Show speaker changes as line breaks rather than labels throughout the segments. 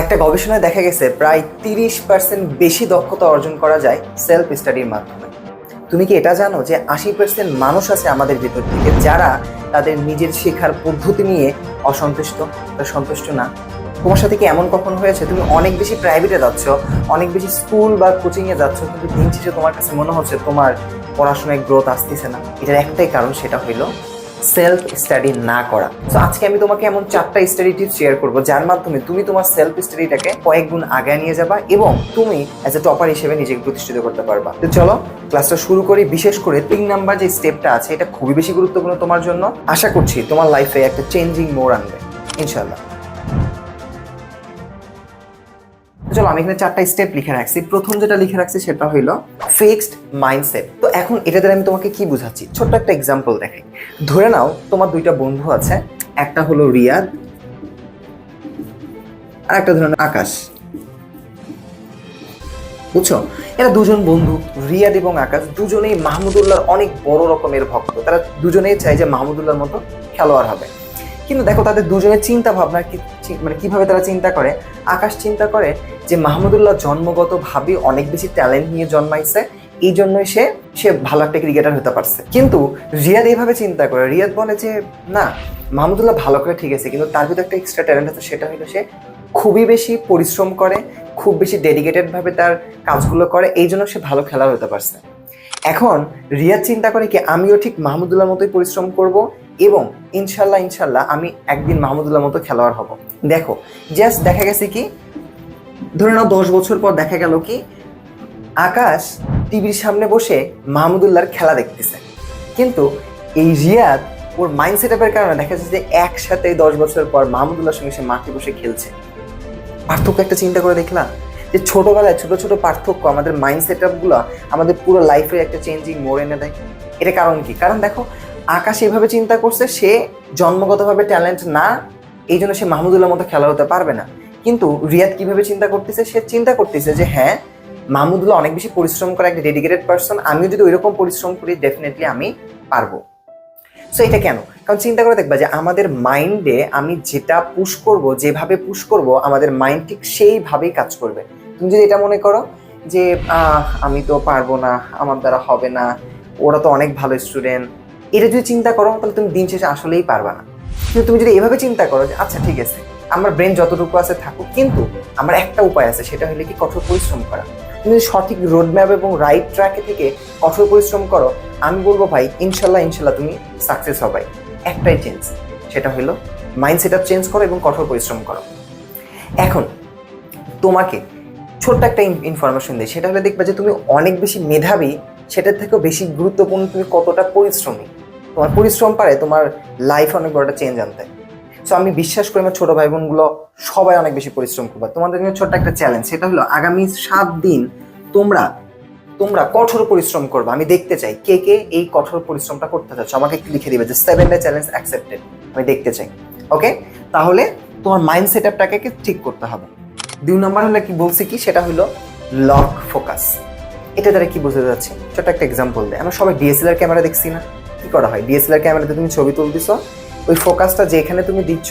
একটা গবেষণায় দেখা গেছে, প্রায় তিরিশ পার্সেন্ট বেশি দক্ষতা অর্জন করা যায় সেলফ স্টাডির মাধ্যমে। তুমি কি এটা জানো যে আশি পার্সেন্ট মানুষ আছে আমাদের ভিতর থেকে যারা তাদের নিজের শেখার পদ্ধতি নিয়ে অসন্তুষ্ট? বা সন্তুষ্ট না। তোমার সাথে কি এমন কখন হয়েছে? তুমি অনেক বেশি প্রাইভেটে যাচ্ছ, অনেক বেশি স্কুল বা কোচিংয়ে যাচ্ছ, কিন্তু দিন শেষে তোমার কাছে মনে হচ্ছে তোমার পড়াশোনায় গ্রোথ আসতেছে না। এটার একটাই কারণ সেটা হইল সেলফ স্টাডি না করা। তো আজকে আমি তোমাকে এমন চারটা স্টাডি টিপস শেয়ার করব, যার মাধ্যমে তুমি তোমার সেলফ স্টাডিটাকে কয়েক গুণ আগায় নিয়ে যাবা এবং তুমি অ্যাজ এ টপার হিসেবে নিজেকে প্রতিষ্ঠিত করতে পারবা। তো চলো ক্লাসটা শুরু করি। বিশেষ করে তিন নাম্বার যে স্টেপটা আছে, এটা খুবই বেশি গুরুত্বপূর্ণ তোমার জন্য। আশা করছি তোমার লাইফে একটা চেঞ্জিং মোড় আনবে। ইনশাল্লাহ চলো, আমি এখানে চারটা স্টেপ লিখে রাখছি। প্রথম যেটা লিখে রাখছি সেটা হইল ফিক্সড মাইন্ডসেট তো এখন এটা দ্বারা আমি তোমাকে কি বুঝাচ্ছি? ছোট্ট একটা এক্সাম্পল দেখাই। ধরে নাও, তোমার দুইটা বন্ধু আছে, একটা হলো রিয়াদ, আর একটা ধরে নাও আকাশ। বুঝছ? এরা দুজন বন্ধু, রিয়াদ এবং আকাশ, দুজনেই মাহমুদুল্লাহর অনেক বড় রকমের ভক্ত। তারা দুজনেই চায় যে মাহমুদুল্লাহর মতো খেলোয়াড় হবে। কিন্তু দেখো তাদের দুজনের চিন্তা ভাবনা মানে কীভাবে তারা চিন্তা করে? আকাশ চিন্তা করে যে মাহমুদুল্লাহ জন্মগতভাবে অনেক বেশি ট্যালেন্ট নিয়ে জন্মাইছে এই জন্যই সে সে ভালো একটা ক্রিকেটার হতে পারছে। কিন্তু রিয়াদ এইভাবে চিন্তা করে। রিয়াদ বলে যে, না, মাহমুদুল্লাহ ভালো করে ঠিক আছে, কিন্তু তার ভিতরে একটা এক্সট্রা ট্যালেন্ট আছে, সেটা হলো সে খুবই বেশি পরিশ্রম করে, খুব বেশি ডেডিকেটেডভাবে তার কাজগুলো করে এই জন্য সে ভালো খেলার হতে পারছে। এখন রিয়াদ চিন্তা করে কি, আমিও ঠিক মাহমুদুল্লাহর মতোই পরিশ্রম করব এবং ইনশাল্লাহ ইনশাল্লাহ আমি একদিন মাহমুদুল্লাহ মতো খেলোয়াড় হব। দেখো জাস্ট দেখা গেছে কি, ধরে নাও দশ বছর পর দেখা গেল কি, আকাশ টিভির সামনে বসে মাহমুদুল্লাহর খেলা দেখতেছে। কিন্তু এই রিয়াদ ওর মাইন্ড সেট আপের কারণে দেখা যাচ্ছে যে একসাথে দশ বছর পর মাহমুদুল্লাহর সঙ্গে সে মাঠে বসে খেলছে। পার্থক্য একটা চিন্তা করে দেখলাম যে ছোটবেলায় ছোট ছোট পার্থক্য আমাদের মাইন্ড সেট আপগুলো আমাদের পুরো লাইফে একটা চেঞ্জিং মোড় এনে দেয়। এটা কারণ কি? কারণ দেখো আকাশ এভাবে চিন্তা করছে, সে জন্মগতভাবে ট্যালেন্ট না, এই জন্য সে মাহমুদুল্লাহ মতো খেলা হতে পারবে না। কিন্তু রিয়াদ কীভাবে চিন্তা করতেছে, সে চিন্তা করতেছে যে হ্যাঁ মাহমুদুল্লাহ অনেক বেশি পরিশ্রম করে একটা ডেডিকেটেড পার্সন আমিও যদি ওইরকম পরিশ্রম করি ডেফিনেটলি আমি পারব। সো এটা কেন? কারণ চিন্তা করে দেখবা যে, আমাদের মাইন্ডে আমি যেটা পুশ করব, যেভাবে পুশ করব, আমাদের মাইন্ড ঠিক সেইভাবেই কাজ করবে। তুমি যদি এটা মনে করো যে আমি তো পারব না, আমার দ্বারা হবে না, ওরা তো অনেক ভালো স্টুডেন্ট এটা যদি চিন্তা করো, তাহলে তুমি দিন শেষে আসলেই পারবা না। কিন্তু তুমি যদি এভাবে চিন্তা করো যে আচ্ছা ঠিক আছে, আমার ব্রেন যতটুকু আছে থাকুক, কিন্তু আমার একটা উপায় আছে, সেটা হলে কি কঠোর পরিশ্রম করা। তুমি যদি সঠিক রোড ম্যাপ এবং রাইট ট্র্যাকে থেকে কঠোর পরিশ্রম করো, আমি বলব ভাই, ইনশাল্লাহ ইনশাল্লাহ তুমি সাকসেস হবাই। একটাই চেঞ্জ সেটা হলো মাইন্ড সেট আপ চেঞ্জ করো এবং কঠোর পরিশ্রম করো। এখন, তোমাকে ছোট্ট একটা ইনফরমেশন দিই, সেটা হলে দেখবে যে, তুমি অনেক বেশি মেধাবী, সেটার থেকেও বেশি গুরুত্বপূর্ণ তুমি কতটা পরিশ্রমী। তোমার পরিশ্রম পারে, তোমার লাইফে অনেক বড় একটা চেঞ্জ আনতে। সো আমি বিশ্বাস করি আমার ছোট ভাই বোনগুলো সবাই অনেক বেশি পরিশ্রম করবে। তোমাদের জন্য ছোট্ট একটা চ্যালেঞ্জ সেটা হলো আগামী সাত দিন তোমরা তোমরা কঠোর পরিশ্রম করবে। আমি দেখতে চাই কে কে এই কঠোর পরিশ্রমটা করতে চাচ্ছ। আমাকে একটু লিখে দিবে যে সেভেন ডে চ্যালেঞ্জ অ্যাকসেপ্টেড আমি দেখতে চাই। ওকে তাহলে তোমার মাইন্ড সেট আপটাকে ঠিক করতে হবে? দুই নম্বর হলে কি বলছি কি? সেটা হলো লক ফোকাস এটা দ্বারা কি বোঝা যাচ্ছে ছোট একটা এক্সাম্পল দেয় আমরা সবাই ডিএসএলআর ক্যামেরা দেখছি না। কি করা হয়? ডিএসএলআর ক্যামেরাতে তুমি ছবি তুলতেছ, ওই ফোকাসটা যেখানে তুমি দিচ্ছ,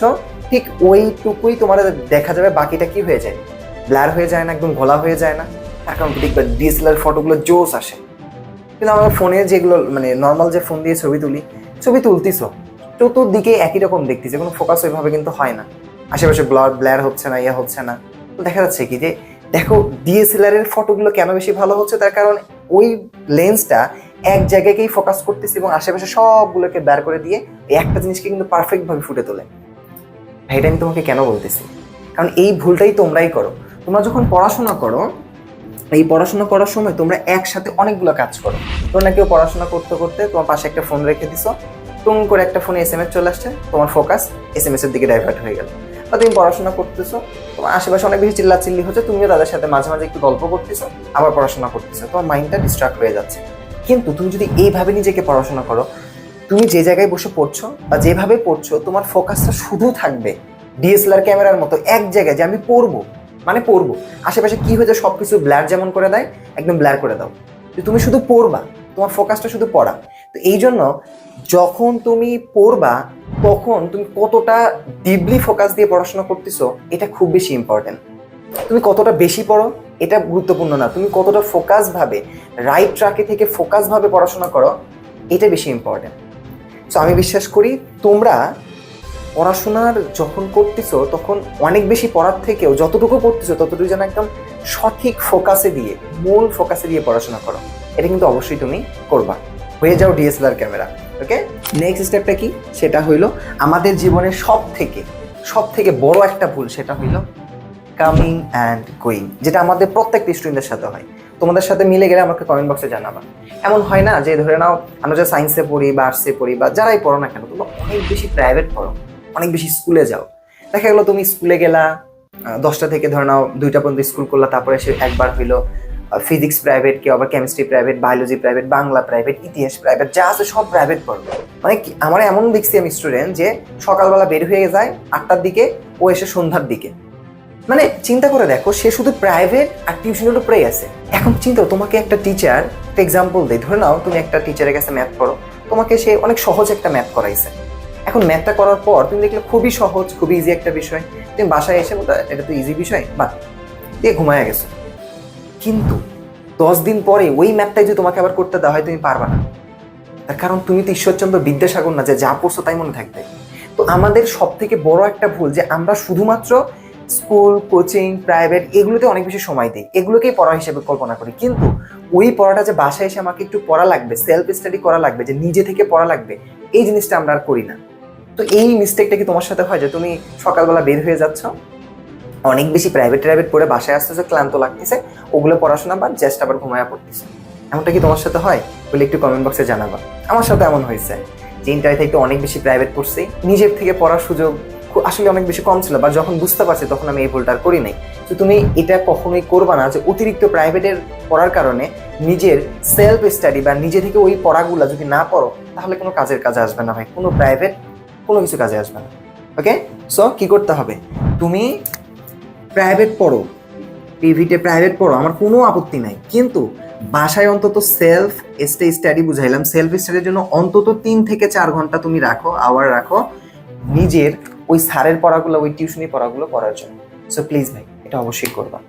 ঠিক ওইটুকুই তোমার দেখা যাবে বাকিটা কি হয়ে যায়। ব্লার হয়ে যায় না, একদম ঘোলা হয়ে যায় না। তার কারণ দেখবে ডিএসএলআর ফটোগুলো জোস আসে। কিন্তু আমার ফোনে যেগুলো মানে নর্মাল যে ফোন দিয়ে ছবি তুলি, ছবি তুলতিস চতুর্দিকে একই রকম দেখতেছে, কোনো ফোকাস ওইভাবে কিন্তু হয় না। আশেপাশে ব্লার ব্ল্যার হচ্ছে না, ইয়া হচ্ছে না। তো দেখা যাচ্ছে কি যে, দেখো ডিএসএলআর এর ফটোগুলো কেন বেশি ভালো হচ্ছে? তার কারণ ওই লেন্সটা এক জায়গাকেই ফোকাস করতেছি এবং আশেপাশে সবগুলোকে বের করে দিয়ে এই একটা জিনিসকে কিন্তু পারফেক্ট ভাবে ফুটে তোলে। ভাই, এটা আমি তোমাকে কেন বলতেছি? কারণ এই ভুলটাই তোমরাই করো। তোমরা যখন পড়াশোনা করো এই পড়াশোনা করার সময় তোমরা একসাথে অনেকগুলো কাজ করো। তোমরা কেউ পড়াশোনা করতে করতে তোমার পাশে একটা ফোন রেখে দিছো টুং করে একটা ফোনে এস এম এস চলে আসছে তোমার ফোকাস এস এম এস এর দিকে ডাইভার্ট হয়ে গেল। বা তুমি পড়াশোনা করতেছো তোমার আশেপাশে অনেক বেশি চিল্লাচিল্লি হচ্ছে তুমিও তাদের সাথে মাঝে মাঝে একটু গল্প করতেছো আবার পড়াশোনা করতেছো তোমার মাইন্ডটা ডিস্ট্রাক্ট হয়ে যাচ্ছে। কিন্তু তুমি যদি এইভাবে নিজেকে পড়াশোনা করো, তুমি যে জায়গায় বসে পড়ছো বা যেভাবে পড়ছো, তোমার ফোকাসটা শুধু থাকবে ডিএসএলআর ক্যামেরার মতো এক জায়গায় যে আমি পড়ব। মানে পড়ব। আশেপাশে কি হয়েছে সব কিছু ব্ল্যার যেমন করে দেয়, একদম ব্ল্যার করে দাও। যে তুমি শুধু পড়বা, তোমার ফোকাসটা শুধু পড়া। তো এই জন্য যখন তুমি পড়বা, তখন তুমি কতটা ডিপলি ফোকাস দিয়ে পড়াশোনা করতেছো, এটা খুব বেশি ইম্পর্টেন্ট তুমি কতটা বেশি পড়ো এটা গুরুত্বপূর্ণ না। তুমি কতটা ফোকাস ভাবে রাইট ট্র্যাকে থেকে ফোকাস ভাবে পড়াশোনা করো, এটা বেশি ইম্পর্টেন্ট সো আমি বিশ্বাস করি তোমরা পড়াশোনার যখন করতেছো, তখন অনেক বেশি পড়ার থেকেও যতটুকু পড়তেছো, ততটুকু যেন একদম সঠিক ফোকাসে দিয়ে, মূল ফোকাসে দিয়ে পড়াশোনা করো। এটা কিন্তু অবশ্যই তুমি করবা। হয়ে যাও ডিএসএলআর ক্যামেরা ওকে নেক্সট স্টেপটা কি? সেটা হইল, আমাদের জীবনের সব থেকে সব থেকে বড় একটা ভুল, সেটা হইল কামিং অ্যান্ড গোয়িং যেটা আমাদের প্রত্যেকটা স্টুডেন্টের সাথে হয়। তোমাদের সাথে মিলে গেলে আমাকে কমেন্ট বক্সে জানাবা। এমন হয় না যে, ধরে নাও, আমরা যে সায়েন্সে পড়ি বা আর্টসে পড়ি বা যারাই পড়ো না কেন, তোমরা অনেক বেশি প্রাইভেট পড়ো, অনেক বেশি স্কুলে যাও। দেখা গেলো তুমি স্কুলে গেলা দশটা থেকে ধরে নাও, দুইটা পর্যন্ত স্কুল করলা, তারপরে সে একবার হইল ফিজিক্স প্রাইভেট কেউ আবার chemistry private biology private Bangla private ইতিহাস প্রাইভেট যা আছে সব প্রাইভেট পড়বে মানে আমার এমন দেখছি আমি স্টুডেন্ট যে, সকালবেলা বের হয়ে যায় আটটার দিকে, ও এসে সন্ধ্যার দিকে। মানে চিন্তা করে দেখো, সে শুধু প্রাইভেট আর টিউশনের উপরেই আছে। এখন চিন্তা তোমাকে একটা টিচার এক্সাম্পল দেয় ধরে নাও তুমি একটা টিচারের কাছে ম্যাথ করো তোমাকে সে অনেক সহজ একটা ম্যাথ করাইছে। এখন ম্যাথটা করার পর তুমি দেখলে খুবই সহজ, খুবই ইজি একটা বিষয়। তুমি বাসায় এসে এটা তো ইজি বিষয় বা দিয়ে ঘুমায় গেছো। কিন্তু দশ দিন পরে ওই ম্যাথটাই যদি তোমাকে আবার করতে দেওয়া হয়, তুমি পারবা না। তার কারণ তুমি তো ঈশ্বরচন্দ্র বিদ্যাসাগর না, যে যা পড়ছো তাই মনে থাকবে। তো আমাদের সব থেকে বড় একটা ভুল যে আমরা শুধুমাত্র স্কুল, কোচিং, প্রাইভেট এগুলোতে অনেক বেশি সময় দিই এগুলোকেই পড়া হিসেবে কল্পনা করি। কিন্তু ওই পড়াটা যে বাসায় এসে আমাকে একটু পড়া লাগবে সেলফ স্টাডি করা লাগবে, যে নিজে থেকে পড়া লাগবে, এই জিনিসটা আমরা আর করি না। তো এই মিস্টেকটা কি তোমার সাথে হয় যে তুমি সকালবেলা বের হয়ে যাচ্ছ? অনেক বেশি প্রাইভেট প্রাইভেট পড়ে বাসায় আসতেছে, ক্লান্ত লাগতেছে, ওগুলো পড়াশোনা বা জাস্ট আবার ঘুমায়া পড়তেছে। এমনটা কি তোমার সাথে হয়? বলে একটু কমেন্ট বক্সে জানাবা। আমার সাথে এমন হয়েছে। যে ইন্টারে থেকে অনেক বেশি প্রাইভেট পড়ছি, নিজের থেকে পড়ার সুযোগ আসলে অনেক বেশি কম ছিল, বা যখন বুঝতে পারছি তখন আমি এই ভুলটা করি নাই। তো তুমি এটা কখনোই করবা না যে অতিরিক্ত প্রাইভেটের পড়ার কারণে নিজের সেলফ স্টাডি বা নিজে থেকে ওই পড়াগুলো যদি না পড়ো, তাহলে কোনো কাজের কাজে আসবে না ভাই। কোনো প্রাইভেট কোনো কিছু কাজে আসবে না। ওকে সো কি করতে হবে? তুমি প্রাইভেট পড়ো পিভিতে প্রাইভেট পড়ো, আমার কোনো আপত্তি নাই। কিন্তু বাসায় অন্তত সেলফ স্টে স্টাডি বুঝাইলাম। সেলফ স্টাডির জন্য অন্তত তিন থেকে চার ঘণ্টা তুমি রাখো আওয়ার রাখো, নিজের ওই স্যারের পড়াগুলো, ওই টিউশনি পড়াগুলো পড়ার জন্য। সো প্লিজ ভাই, এটা অবশ্যই করবা।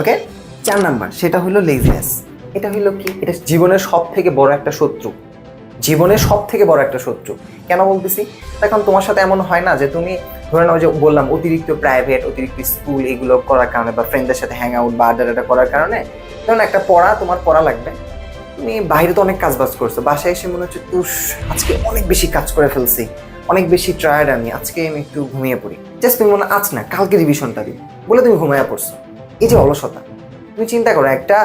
ওকে চার নাম্বার, সেটা হলো লেজিনেস এটা হলো কি? এটা জীবনের সব থেকে বড় একটা শত্রু। জীবনের সব থেকে বড় একটা শত্রু। কেন বলতেছি? এখন তোমার সাথে এমন হয় না যে তুমি ধরে নাও যে বললাম, অতিরিক্ত প্রাইভেট অতিরিক্ত স্কুল এগুলো করার কারণে বা ফ্রেন্ডদের সাথে হ্যাং আউট বা আড্ডা করার কারণে, ধরুন একটা পড়া, তোমার পড়া লাগবে। তুমি বাইরে তো অনেক কাজ বাজ করছ। বাসায় এসে মনে হচ্ছে তুষ আজকে অনেক বেশি কাজ করে ফেলছি। অনেক বেশি টায়ার্ড আমি, আজকে আমি একটু ঘুমিয়ে পড়ি। জাস্ট তুমি মনে আজ না, কালকে রিভিশনটা দিই বলে তুমি ঘুমিয়ে পড়ছো। এই যে অলসতা। তুমি চিন্তা করো, একটা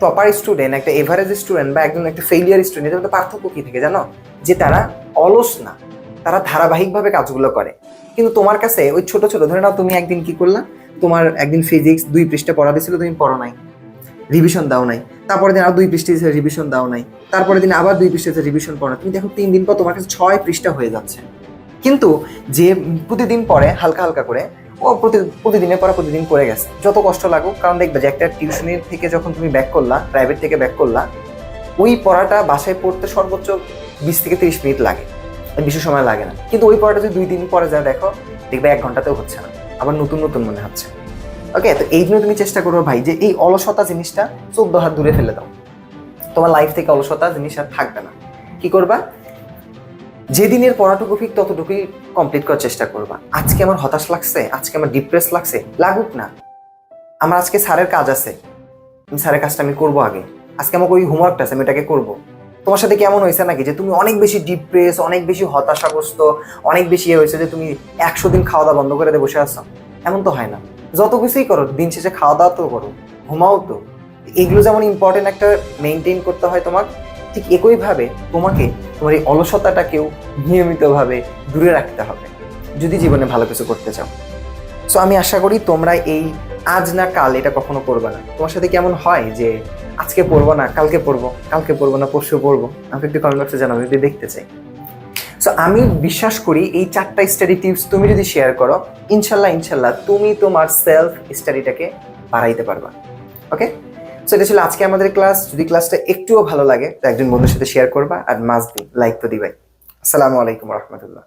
টপার স্টুডেন্ট একটা এভারেজ স্টুডেন্ট বা একজন একটা ফেলিয়ার স্টুডেন্ট এদের মধ্যে পার্থক্য কি থেকে জানো? যে তারা অলস না, তারা ধারাবাহিকভাবে কাজগুলো করে। কিন্তু তোমার কাছে ওই ছোট ছোট, ধরে নাও তুমি একদিন কি করলা? তোমার একদিন ফিজিক্স দুই পৃষ্ঠা পড়া দিয়েছিল, তুমি পড়ো নাই। রিভিশন দাও নাই। তারপরে দিন আর দুই পৃষ্ঠা রিভিশন দাও নাই। তারপরে দিন আবার দুই পৃষ্ঠা রিভিশন পড়ো। তুমি দেখো তিন দিন পর তোমার কাছে ছয় পৃষ্ঠা হয়ে যাচ্ছে। কিন্তু যে প্রতিদিন পরে হালকা হালকা করে, ও প্রতি প্রতিদিনের পড়া প্রতিদিন করে গেছে। যত কষ্ট লাগুক, কারণ দেখবে যে একটা টিউশনের থেকে যখন তুমি ব্যাক করলা প্রাইভেট থেকে ব্যাক করলা, ওই পড়াটা বাসায় পড়তে সর্বোচ্চ বিশ থেকে তিরিশ মিনিট লাগে। বেশি সময় লাগে না। কিন্তু ওই পড়াটা যদি দুই দিন পরে যা দেখো, দেখবে এক ঘন্টাতেও হচ্ছে না। আবার নতুন নতুন মনে হচ্ছে। ওকে তো এই জন্য তুমি চেষ্টা করো ভাই যে এই অলসতা জিনিসটা চোদ্দ হাত দূরে ফেলে দাও। তোমার লাইফ থেকে অলসতা জিনিস আর থাকবে না। কি করবা? যেদিনের পড়াটুকু ঠিক ততটুকুই কমপ্লিট করার চেষ্টা করবা। আজকে আমার হতাশ লাগছে, আজকে আমার ডিপ্রেস লাগছে, লাগুক না। আমার আজকে স্যারের কাজ আছে। স্যারের কাজটা আমি করব আগে। আজকে আমাকে ওই হোমওয়ার্কটা আছে, আমি এটাকে করব। তোমার সাথে কেমন হয়েছে নাকি যে তুমি অনেক বেশি ডিপ্রেস অনেক বেশি হতাশাগ্রস্ত, অনেক বেশি ইয়ে হয়েছে যে তুমি একশো দিন খাওয়া দাওয়া বন্ধ করে দিয়ে বসে আছো? এমন তো হয় না। যত কিছুই করো, দিন শেষে খাওয়া দাওয়া তো করো, ঘুমাও তো। এগুলো যেমন ইম্পর্টেন্ট একটা মেনটেন করতে হয় তোমার, ঠিক একইভাবে তোমাকে তোমার এই অলসতাটাকেও নিয়মিতভাবে দূরে রাখতে হবে, যদি জীবনে ভালো কিছু করতে চাও। সো আমি আশা করি তোমরা এই আজ না কাল এটা কখনো করবে না। তোমার সাথে কেমন হয় যে আজকে পড়ব না, কালকে পড়ব কালকে পড়ব না, পরশু পড়ব? আমাকে একটু কমেন্ট বক্সে জানাব যদি দেখতে চাই। সো আমি বিশ্বাস করি এই চারটা স্টাডি টিপস তুমি যদি শেয়ার করো, ইনশাল্লাহ ইনশাল্লাহ তুমি তোমার সেলফ স্টাডিটাকে বাড়াইতে পারবা। ওকে সো এটা ছিল আজকে আমাদের ক্লাস যদি ক্লাসটা একটুও ভালো লাগে, তো একজন বন্ধুর সাথে শেয়ার করবা আর মাস্ট বি লাইক তো দিবাই। আসসালামু আলাইকুম রহমতুল্লাহ।